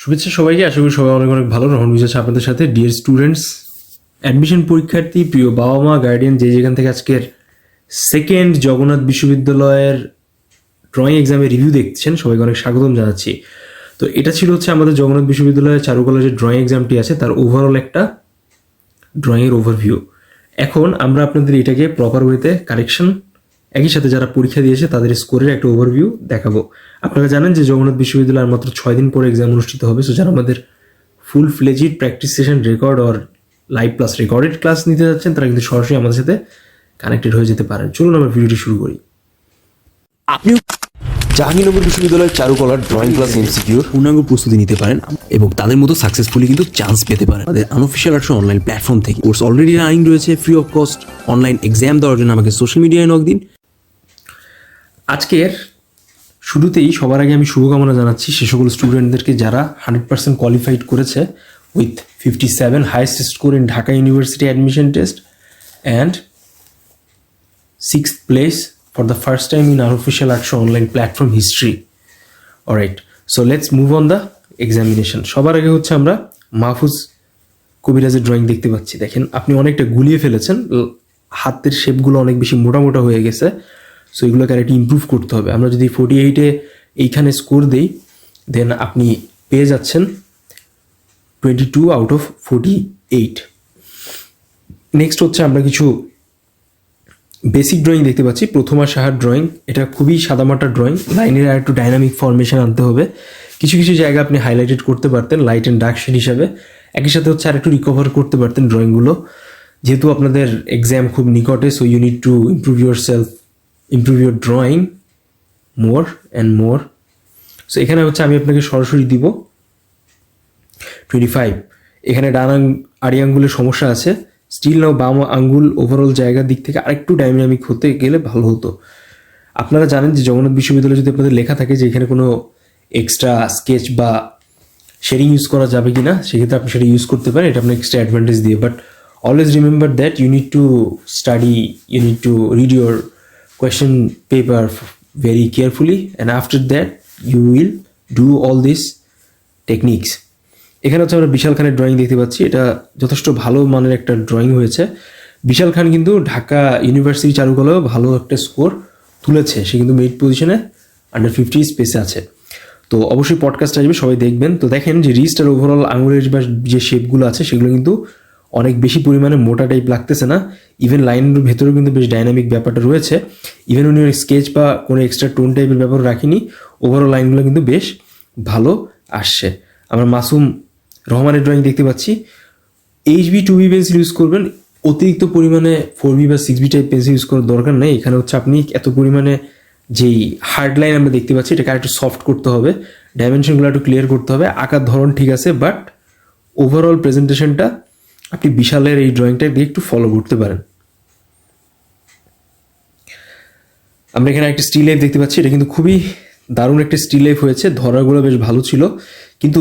শুভেচ্ছা সবাইকে, আশা করি সবাই অনেক অনেক ভালো। রহন বুঝেছে আপনাদের সাথে। ডিয়ার স্টুডেন্টস অ্যাডমিশন পরীক্ষার্থী, প্রিয় বাবা মা গার্ডিয়ান যে যেখান থেকে আজকের সেকেন্ড জগন্নাথ বিশ্ববিদ্যালয়ের ড্রয়িং এক্সামের রিভিউ দেখছেন, সবাইকে অনেক স্বাগতম জানাচ্ছি। তো এটা ছিল হচ্ছে আমাদের জগন্নাথ বিশ্ববিদ্যালয়ের চারুকলা যে ড্রয়িং এক্সামটি আছে, তার ওভারঅল একটা ড্রয়িংয়ের ওভারভিউ এখন আমরা আপনাদের এটাকে প্রপার ওয়েতে কারেকশন একই সাথে যারা পরীক্ষা দিয়েছে, তাদের স্কোরের একটা ওভারভিউ দেখাবো। আপনারা জানেন যে জগন্নাথ বিশ্ববিদ্যালয় আর মাত্র ছয় দিন পরে এক্সাম অনুষ্ঠিত হবে সো যারা আমাদের full fledged practice session record or live plus recorded class নিতে যাচ্ছেন, তারা কিন্তু সরাসরি আমাদের সাথে কানেক্টেড হয়ে যেতে পারেন। চলুন আমরা ভিডিওটি শুরু করি। আপনিও জাহাঙ্গীরনগর বিশ্ববিদ্যালয়ের চারুকলার ড্রয়িং ক্লাস এমসিকিউর পূর্ণাঙ্গ প্রস্তুতি নিতে পারেন এবং তাদের মতো সাকসেসফুলি কিন্তু চান্স পেতে পারেন। তাদের আনঅফিসিয়াল আর্টস অনলাইন প্ল্যাটফর্ম থেকে কোর্স অলরেডি রানিং রয়েছে free of cost online exam দেওয়ার জন্য আমাকে সোশ্যাল মিডিয়ায় নক দিন। আজকের শুরুতেই সবার আগে আমি শুভকামনা জানাচ্ছি সে সকল স্টুডেন্টদেরকে যারা হান্ড্রেড পার্সেন্ট কোয়ালিফাইড করেছে with fifty seven highest score in Dhaka university admission test and six place for the first time in unofficial arts online platform history alright so let's move on the examination সবার আগে হচ্ছে আমরা মাহফুজ কবিরাজের drawing দেখতে পাচ্ছি। দেখেন, আপনি অনেকটা গুলিয়ে ফেলেছেন। হাতের শেপগুলো অনেক বেশি মোটা মোটা হয়ে গেছে। সো এগুলোকে আরেকটু ইমপ্রুভ করতে হবে। আমরা যদি ফোর্টি এইটে এইখানে স্কোর দিই দেন আপনি পেয়ে যাচ্ছেন twenty two out of forty eight next হচ্ছে আমরা কিছু বেসিক ড্রয়িং দেখতে পাচ্ছি। প্রথমা সাহার ড্রয়িং এটা খুবই সাদামাটা ড্রয়িং লাইনের আর একটু ডাইনামিক ফরমেশন আনতে হবে। কিছু কিছু জায়গা আপনি হাইলাইটেড করতে পারতেন লাইট অ্যান্ড ডার্ক শেড হিসাবে। একই সাথে হচ্ছে আর একটু রিকভার করতে পারতেন ড্রয়িংগুলো যেহেতু আপনাদের এক্সাম খুব নিকটে so you need to improve yourself improve your drawing more and more so এখানে হচ্ছে আমি আপনাকে সরাসরি দিব টোয়েন্টি ফাইভ এখানে ডান আড়ি আঙ্গুলের সমস্যা আছে। স্টিল নাও বাম আঙ্গুল ওভারঅল জায়গার দিক থেকে আরেকটু ডাইনামিক হতে গেলে ভালো হতো। আপনারা জানেন যে জগন্নাথ বিশ্ববিদ্যালয়ে যদি আপনাদের লেখা থাকে যে এখানে কোনো এক্সট্রা স্কেচ বা শেডিং ইউজ করা যাবে কি না সেক্ষেত্রে আপনি সেটা ইউজ করতে পারেন। এটা আপনার এক্সট্রা অ্যাডভান্টেজ দিয়ে। But always remember that you need to study you need to read your question paper very carefully and after that you will do all this techniques এখানে হচ্ছে আমরা বিশাল খানের ড্রয়িং দেখতে পাচ্ছি। এটা যথেষ্ট ভালো মানের একটা ড্রয়িং হয়েছে। বিশাল খান কিন্তু ঢাকা ইউনিভার্সিটি চারুকলায়ও ভালো একটা স্কোর তুলেছে। সে কিন্তু মিড পজিশনে আন্ডার ফিফটি স্পেসে আছে। তো অবশ্যই পডকাস্ট আসবে, সবাই দেখবেন। তো দেখেন যে রিস্ট আর ওভারঅল আঙুলের বা যে শেপগুলো আছে, সেগুলো কিন্তু অনেক বেশি পরিমাণে মোটা টাইপ লাগতেছে না। ইভেন লাইনের ভেতরেও কিন্তু বেশ ডাইনামিক ব্যাপারটা রয়েছে। ইভেন উনি স্কেচ বা কোনো এক্সট্রা টোন টাইপের ব্যাপার রাখিনি। ওভারঅল লাইনগুলো কিন্তু বেশ ভালো আসছে। আমরা মাসুম রহমানের ড্রয়িং দেখতে পাচ্ছি। H B two B pencil use করবেন। অতিরিক্ত পরিমাণে ফোর বি বা six B type pencil use করার দরকার নেই। এখানে হচ্ছে আপনি এত পরিমাণে যেই হার্ড লাইন আমরা দেখতে পাচ্ছি, এটাকে একটু সফট করতে হবে। ডাইমেনশনগুলো একটু ক্লিয়ার করতে হবে। আঁকার ধরন ঠিক আছে বাট ওভারঅল প্রেজেন্টেশনটা আপনি বিশালের এই ড্রয়িংটা দিয়ে একটু ফলো করতে পারেন। আমরা এখানে একটা স্টিল লাইফ দেখতে পাচ্ছি, এটা কিন্তু খুবই দারুণ একটা স্টিল লাইফ হয়েছে, ধরাগুলো বেশ ভালো ছিল। কিন্তু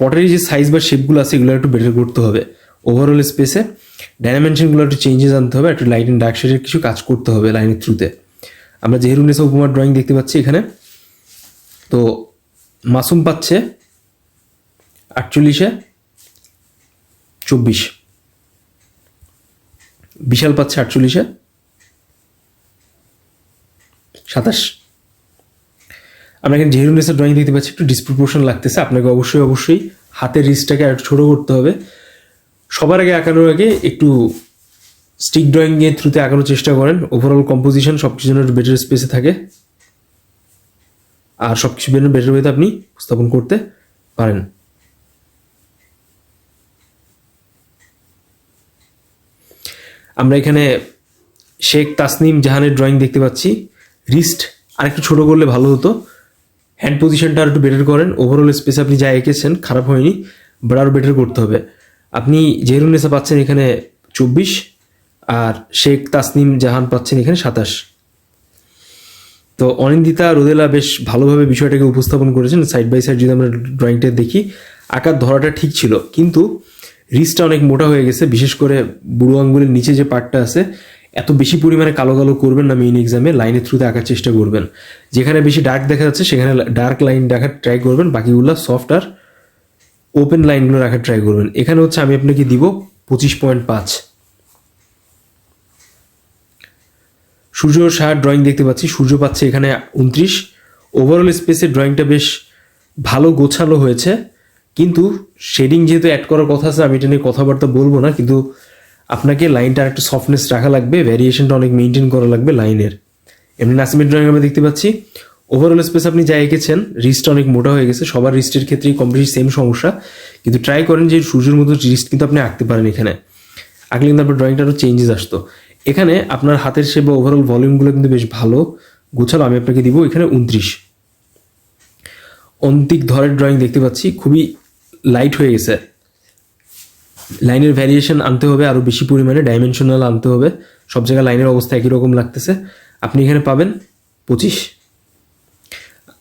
পটের যে সাইজ বা শেপগুলো আছে, এগুলো একটু বেটার করতে হবে। ওভারঅল স্পেসে ডাইমেনশনগুলো একটু চেঞ্জেস আনতে হবে, একটু লাইট অ্যান্ড ডার্ক শেডের কিছু কাজ করতে হবে লাইনের থ্রুতে আমরা জেহরুনেসা উপমার ড্রয়িং দেখতে পাচ্ছি এখানে, তো মাসুম পাচ্ছে আটচল্লিশে। চব্বিশ। বিশাল পাচ্ছে আটচল্লিশে। সাতাশ। আমরা এখানে জেহরুনেসের ড্রয়িং দেখতে পাচ্ছি, একটু ডিসপ্রপোর্শন লাগতেছে। আপনাকে অবশ্যই অবশ্যই হাতের রিস্টটাকে আর ছোটো করতে হবে। সবার আগে আঁকানোর আগে একটু স্টিক ড্রয়িং এর থ্রুতে আঁকানোর চেষ্টা করেন। ওভারঅল কম্পোজিশন সব কিছু যেন বেটার স্পেসে থাকে। আর সব কিছু যেন বেটার ওয়েতে আপনি উপস্থাপন করতে পারেন। আমরা এখানে শেখ তাসনিম জাহানের ড্রয়িং দেখতে পাচ্ছি। রিস্ট আরেকটু ছোট করলে ভালো হতো। হ্যান্ড পজিশনটা আর একটু বেটার করেন। ওভারঅল স্পেস আপনি যা এঁকেছেন, খারাপ হয়নি বাট আরও বেটার করতে হবে। আপনি জেহরুন্নেসা পাচ্ছেন এখানে চব্বিশ, আর শেখ তাসনিম জাহান পাচ্ছেন এখানে সাতাশ। তো অনিন্দিতা রোদেলা বেশ ভালোভাবে বিষয়টাকে উপস্থাপন করেছেন। সাইড বাই সাইড যদি আমরা ড্রয়িংটা দেখি, আকার ধরাটা ঠিক ছিল। কিন্তু রিসটা অনেক মোটা হয়ে গেছে, বিশেষ করে বুড়ো আঙ্গুলের নিচে যে পার্টটা আছে, এত বেশি পরিমাণে কালো কালো করবেন না মেইন এক্সামে লাইনের থ্রুতে আঁকার চেষ্টা করবেন। যেখানে বেশি ডার্ক দেখা যাচ্ছে, সেখানে ডার্ক লাইন দেখার ট্রাই করবেন, বাকিগুলো সফট আর ওপেন লাইনগুলো রাখার ট্রাই করবেন। এখানে হচ্ছে আমি আপনাকে দিব পঁচিশ পয়েন্ট পাঁচ। সূর্য সাহার ড্রয়িং দেখতে পাচ্ছি, সূর্য পাচ্ছে এখানে উনত্রিশ। ওভারঅল স্পেসের ড্রয়িংটা বেশ ভালো গোছালো হয়েছে। কিন্তু শেডিং যেহেতু অ্যাড করার কথা আছে, আমি এটা নিয়ে কথাবার্তা বলব না, কিন্তু আপনাকে লাইনটা একটু সফটনেস রাখা লাগবে ভ্যারিয়েশনটা অনেক মেনটেন করা লাগবে লাইনের এমনি নাসিমের ড্রয়িং আমরা দেখতে পাচ্ছি ওভারঅল স্পেস আপনি যা এঁকেছেন রিস্ট অনেক মোটা হয়ে গেছে, সবার রিস্টের ক্ষেত্রেই কম বেশি সেম সমস্যা, কিন্তু ট্রাই করেন যে সূর্যের মতো রিস্ট কিন্তু আপনি আঁকতে পারেন এখানে। আঁকলে কিন্তু আপনার ড্রয়িংটা আরও চেঞ্জেস আসতো। এখানে আপনার হাতের শেপ বা ওভারঅল ভলিউমগুলো কিন্তু বেশ ভালো, গোছালো, আমি আপনাকে দিব এখানে উনত্রিশ। অন্তিক ধরের ড্রয়িং দেখতে পাচ্ছি, খুবই লাইট হয়ে গেছে। লাইনের ভ্যারিয়েশন আনতে হবে আরও বেশি পরিমাণে ডাইমেনশনাল আনতে হবে। সব জায়গায় লাইনের অবস্থা একই রকম লাগতেছে। আপনি এখানে পাবেন পঁচিশ।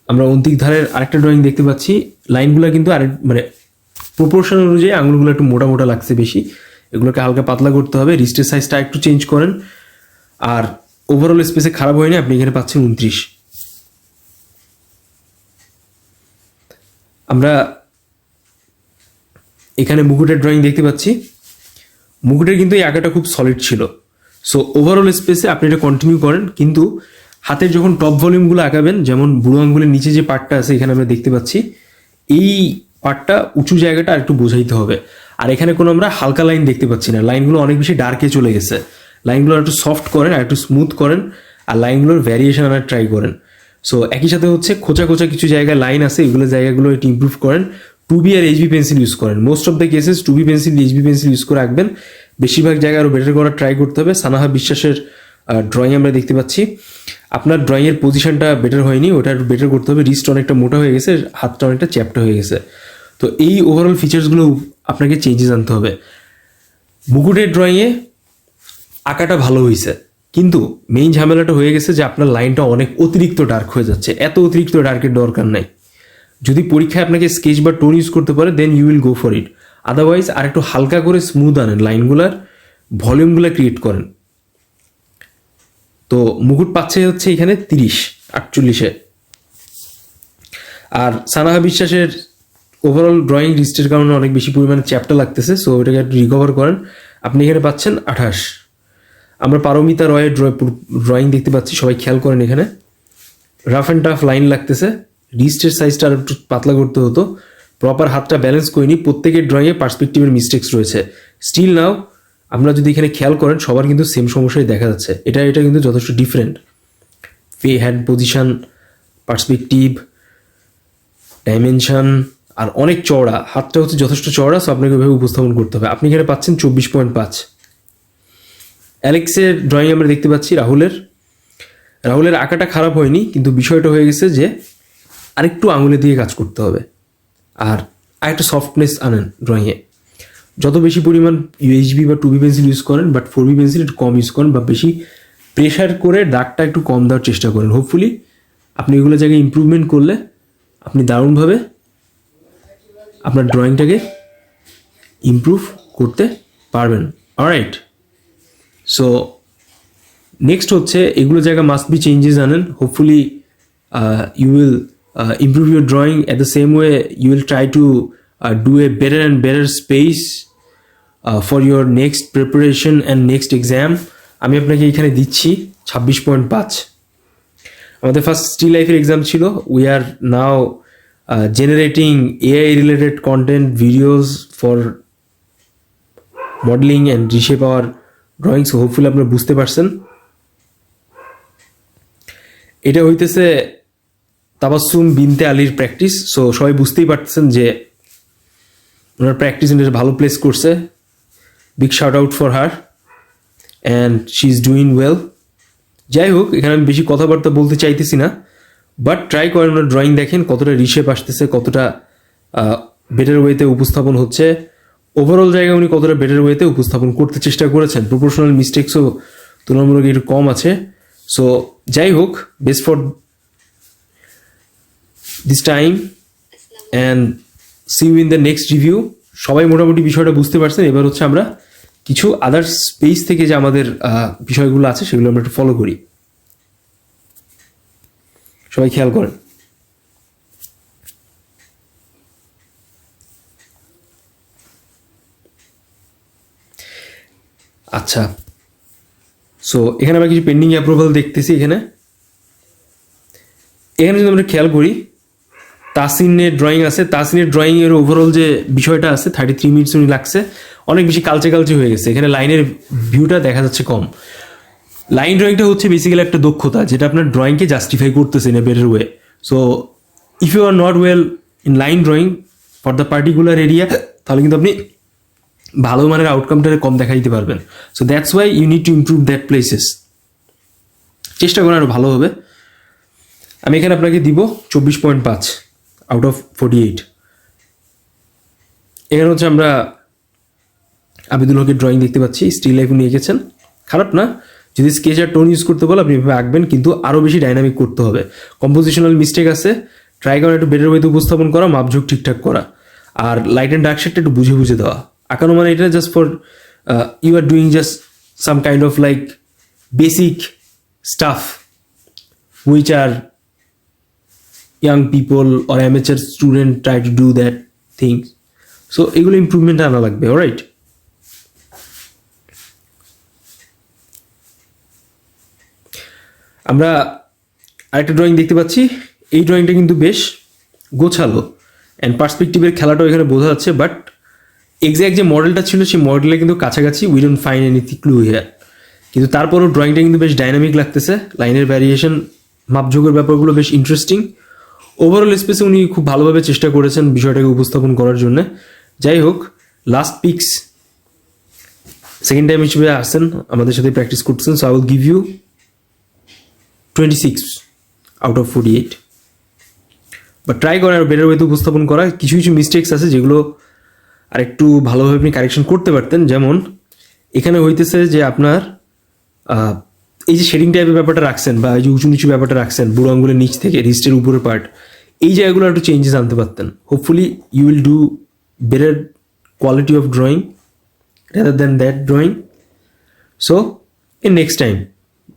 আমরা অন্তিক ধারের আরেকটা ড্রয়িং দেখতে পাচ্ছি। লাইনগুলো কিন্তু আরেক মানে প্রপোর্শন অনুযায়ী আঙুলগুলো একটু মোটা মোটা লাগছে বেশি। এগুলোকে হালকা পাতলা করতে হবে রিস্টের সাইজটা একটু চেঞ্জ করেন। আর ওভারঅল স্পেসে খারাপ হয়নি, আপনি এখানে পাচ্ছেন উনত্রিশ। আমরা এখানে মুকুটের ড্রয়িং দেখতে পাচ্ছি। মুকুটের কিন্তু এই আঁকাটা খুব সলিড ছিল। সো ওভারঅল স্পেসে আপনি এটা কন্টিনিউ করেন, কিন্তু হাতের যখন টপ ভলিউমগুলো আঁকাবেন, যেমন বুড়ো আঙ্গুলের নিচে যে পার্টটা আছে, এখানে আমরা দেখতে পাচ্ছি, এই পার্টটা উঁচু জায়গাটা আর একটু বোঝাইতে হবে। আর এখানে কোনো আমরা হালকা লাইন দেখতে পাচ্ছি না। লাইনগুলো অনেক বেশি ডার্কে চলে গেছে। লাইনগুলো একটু সফট করেন আর একটু স্মুথ করেন, আর লাইনগুলোর ভ্যারিয়েশন আনার ট্রাই করেন। সো একই সাথে হচ্ছে খোঁচা খোঁচা কিছু জায়গায় লাইন আছে, এগুলো জায়গাগুলো একটু ইমপ্রুভ করেন। টু বি আর এইচবি পেন্সিল ইউজ করেন। Most of the cases two B pencil, HB pencil use করে রাখবেন। বেশিরভাগ জায়গায় আরও বেটার করার ট্রাই করতে হবে। সানাহা বিশ্বাসের ড্রয়িং আমরা দেখতে পাচ্ছি। আপনার ড্রয়িংয়ের পজিশনটা বেটার হয়নি ওটা বেটার করতে হবে। রিস্ট অনেকটা মোটা হয়ে গেছে, হাতটা অনেকটা চ্যাপটা হয়ে গেছে। তো এই ওভারঅল ফিচার্সগুলো আপনাকে চেঞ্জেস আনতে হবে। মুকুটের ড্রয়িংয়ে আঁকাটা ভালো হয়েছে কিন্তু মেইন ঝামেলাটা হয়ে গেছে যে আপনার লাইনটা অনেক অতিরিক্ত ডার্ক হয়ে যাচ্ছে। এত অতিরিক্ত ডার্কের দরকার নাই। যদি পরীক্ষায় আপনাকে স্কেচ বা টোন ইউজ করতে পারে then you will go for it otherwise আর একটু হালকা করে স্মুথ আনেন লাইনগুলার ভলিউমগুলো ক্রিয়েট করেন। তো মুকুট পাচ্ছে হচ্ছে এখানে তিরিশ, আটচল্লিশে। আর সানাহা বিশ্বাসের ওভারঅল ড্রয়িং লিস্টের কারণে অনেক বেশি পরিমাণে চ্যাপ্টার লাগতেছে সো একটু রিকভার করেন। আপনি এখানে পাচ্ছেন আঠাশ। আমরা পারমিতা রয়ের ড্রয়িং দেখতে পাচ্ছি, সবাই খেয়াল করেন এখানে। রাফ অ্যান্ড টাফ লাইন লাগতেছে। রিস্টের সাইজটা আর একটু পাতলা করতে হতো। প্রপার হাতটা ব্যালেন্স করিনি প্রত্যেকের ড্রয়িংয়ে পার্সপেক্টিভের মিস্টেক্স রয়েছে। স্টিল নাও আমরা যদি এখানে খেয়াল করেন, সবার কিন্তু সেম সমস্যাই দেখা যাচ্ছে। এটা এটা কিন্তু যথেষ্ট ডিফারেন্ট ফে হ্যান্ড পজিশন পার্সপেক্টিভ ডাইমেনশন আর অনেক চওড়া। হাতটা হচ্ছে যথেষ্ট চওড়া সো আপনাকে ওইভাবে উপস্থাপন করতে হবে। আপনি এখানে পাচ্ছেন চব্বিশ পয়েন্ট পাঁচ। অ্যালেক্সের ড্রয়িং আমরা দেখতে পাচ্ছি রাহুলের। রাহুলের আঁকাটা খারাপ হয়নি, কিন্তু বিষয়টা হয়ে গেছে যে আরেকটু আঙুলে দিয়ে কাজ করতে হবে। আর আরেকটু সফটনেস আনেন ড্রয়িংয়ে যত বেশি পরিমাণ ইউএইচবি বা টু বি পেন্সিল ইউজ করেন বাট ফোর বি পেন্সিল একটু কম ইউজ করেন, বা বেশি প্রেশার করে দাগটা একটু কম দেওয়ার চেষ্টা করেন। হোপফুলি আপনি এগুলো জায়গায় ইমপ্রুভমেন্ট করলে আপনি দারুণভাবে আপনার ড্রয়িংটাকে ইমপ্রুভ করতে পারবেন। অলরাইট সো নেক্সট হচ্ছে এগুলো জায়গা মাস্ট বি চেঞ্জেস আনেন। Hopefully you will improve your drawing at the same way you will try to do a better and better space for your next preparation and next exam আমি আপনাকে এখানে দিচ্ছি ছাব্বিশ point পাঁচ। আমাদের first still লাইফের exam ছিল। We are now generating AI related content videos for modeling and reshape our drawings hopefully আপনারা বুঝতে পারছেন। এটা হইতেছে তাবাসুম বিনতে আলীর প্র্যাকটিস সো সবাই বুঝতেই পারছেন যে ওনার প্র্যাকটিস এটা ভালো প্লেস করছে। Big shout out for her and she is doing well যাই হোক, এখানে আমি বেশি কথাবার্তা বলতে চাইতেছি না বাট ট্রাই করেন ওনার ড্রয়িং দেখেন কতটা রিশেপ আসতেছে, কতটা বেটার ওয়েতে উপস্থাপন হচ্ছে। ওভারঅল জায়গায় উনি কতটা বেটার ওয়েতে উপস্থাপন করতে চেষ্টা করেছেন। প্রপোর্শনাল মিস্টেক্সও তুলনামূলক একটু কম আছে। সো যাই হোক best for this time and see you in the next review সবাই মোটামুটি বিষয়টা বুঝতে পারছেন। এবার হচ্ছে আমরা কিছু আদার স্পেস থেকে যে আমাদের বিষয়গুলো আছে সেগুলো আমরা একটু ফলো করি। সবাই খেয়াল করেন। আচ্ছা। সো এখানে আমরা কিছু পেন্ডিং অ্যাপ্রুভাল দেখতেছি এখানে। এখানে যদি আমরা খেয়াল করি তাসিনের ড্রয়িং আছে। তাসিনের ড্রয়িং এর ওভারঅল যে বিষয়টা আছে থার্টি থ্রি মিনিটস উনি লাগছে। অনেক বেশি কালচে কালচে হয়ে গেছে। এখানে লাইনের ভিউটা দেখা যাচ্ছে কম। লাইন ড্রয়িংটা হচ্ছে বেসিক্যালি একটা দক্ষতা, যেটা আপনার ড্রয়িংকে জাস্টিফাই করতেছে a better way so if you are not well in line drawing for the particular area তাহলে কিন্তু আপনি ভালো মানের আউটকামটা কম দেখা দিতে পারবেন। So that's why you need to improve that places চেষ্টা করেন আরও ভালো হবে। আমি এখানে আপনাকে দিব চব্বিশ পয়েন্ট পাঁচ। আউট অফ ফোর্টি এইট এখানে হচ্ছে আমরা আবিদুল হকের ড্রয়িং দেখতে পাচ্ছি স্টিল লাইফ উনি এঁকেছেন। খারাপ না, যদি স্কেচ আর টোন ইউজ করতে বলো, আপনি এভাবে আঁকবেন, কিন্তু আরও বেশি ডাইনামিক করতে হবে। কম্পোজিশনাল মিস্টেক আছে ট্রাই করা একটু বেটার ওয়েতে উপস্থাপন করা, মাপঝোক ঠিকঠাক করা। আর লাইট অ্যান্ড ডার্ক শেডটা একটু বুঝে বুঝে দেওয়া। আঁকানো মানে এটা just for you are doing just some kind of like basic stuff which are young people or amateur student try to do that things so, এগুলো ইমপ্রুভমেন্ট আনা লাগবে রাইট আমরা আরেকটা ড্রয়িং দেখতে পাচ্ছি। এই ড্রয়িংটা কিন্তু বেশ গোছালো। অ্যান্ড পার্সপেক্টিভের খেলাটাও এখানে বোঝা যাচ্ছে বাট এক্স্যাক্ট যে মডেলটা ছিল, সেই মডেলের কিন্তু কাছাকাছি we don't find anything clue here কিন্তু তারপরও ড্রয়িংটা কিন্তু বেশ ডাইনামিক লাগতেছে। লাইনের ভ্যারিয়েশন মাপযোগের ব্যাপারগুলো বেশ ইন্টারেস্টিং ওভারঅল স্পেসে উনি খুব ভালোভাবে চেষ্টা করেছেন বিষয়টাকে উপস্থাপন করার জন্য। যাই হোক লাস্ট পিক্স সেকেন্ড টাইম হিসেবে আসছেন, আমাদের সাথে প্র্যাকটিস করছেন so I will give you twenty six out of forty eight বা ট্রাই করেন আর বেটার ওয়েতে উপস্থাপন করা। কিছু কিছু মিস্টেক্স আছে যেগুলো আর একটু ভালোভাবে আপনি কারেকশন করতে পারতেন। যেমন, এখানে হইতেছে যে আপনার এই যে শেডিং টাইপের ব্যাপারটা রাখছেন বা এই যে উঁচু নিচু ব্যাপারটা রাখছেন, বুড়ো আঙ্গুলের নিচ থেকে রিস্টের উপরের পার্ট এই জায়গাগুলো একটু চেঞ্জেস আনতে পারতেন। Hopefully you will do better quality of drawing rather than that drawing so in next time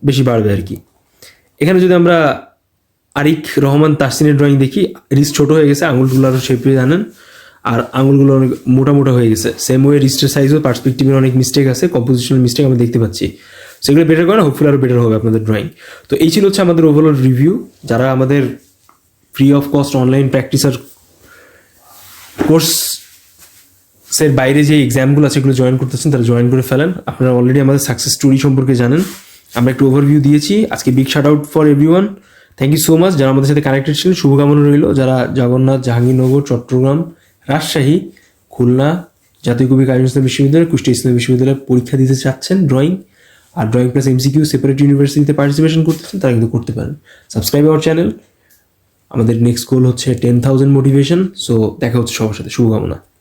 বেশি বাড়বে আর কি। এখানে যদি আমরা আরিক রহমান তাসিনের ড্রয়িং দেখি রিস্ট ছোট হয়ে গেছে আঙুলগুলো আরও শেপে জানেন আর আঙুলগুলো অনেক মোটা মোটা হয়ে গেছে। সেম ওয়ে রিস্টের সাইজও পার্সপেক্টিভের অনেক মিস্টেক আছে কম্পোজিশনাল মিস্টেক আমরা দেখতে পাচ্ছি। সেগুলো বেটার করে হোপফুল আরও বেটার হবে আপনাদের ড্রয়িং তো এই ছিল হচ্ছে আমাদের ওভারঅল রিভিউ যারা আমাদের free of cost online practicer course এর বাইরে যে এক্সামগুলো আছে এগুলো জয়েন করতেছেন, তারা জয়েন করে ফেলেন। আপনারা অলরেডি আমাদের সাকসেস স্টোরি সম্পর্কে জানেন। আমরা একটু ওভারভিউ দিয়েছি। আজকে big shout out for everyone thank you so much যারা আমাদের সাথে কানেক্টেড ছিলেন, শুভকামনা রইল। যারা জগন্নাথ, জাহাঙ্গীরনগর, চট্টগ্রাম, রাজশাহী, খুলনা, জাতীয় কবি কাজী ইসলাম বিশ্ববিদ্যালয়, কুষ্টিয়া ইসলাম বিশ্ববিদ্যালয়ে পরীক্ষা দিতে চাচ্ছেন ড্রয়িং আর ড্রয়িং প্লাস এমসিকিউ সেপারেট ইউনিভার্সিটিতে পার্টিসিপেশন করতেছেন, তারা কিন্তু করতে পারেন। সাবস্ক্রাইব আওয়ার চ্যানেল আমাদের নেক্সট গোল হচ্ছে টেন থাউজেন্ড মোটিভেশন সো দেখা হচ্ছে সবার সাথে। শুভকামনা।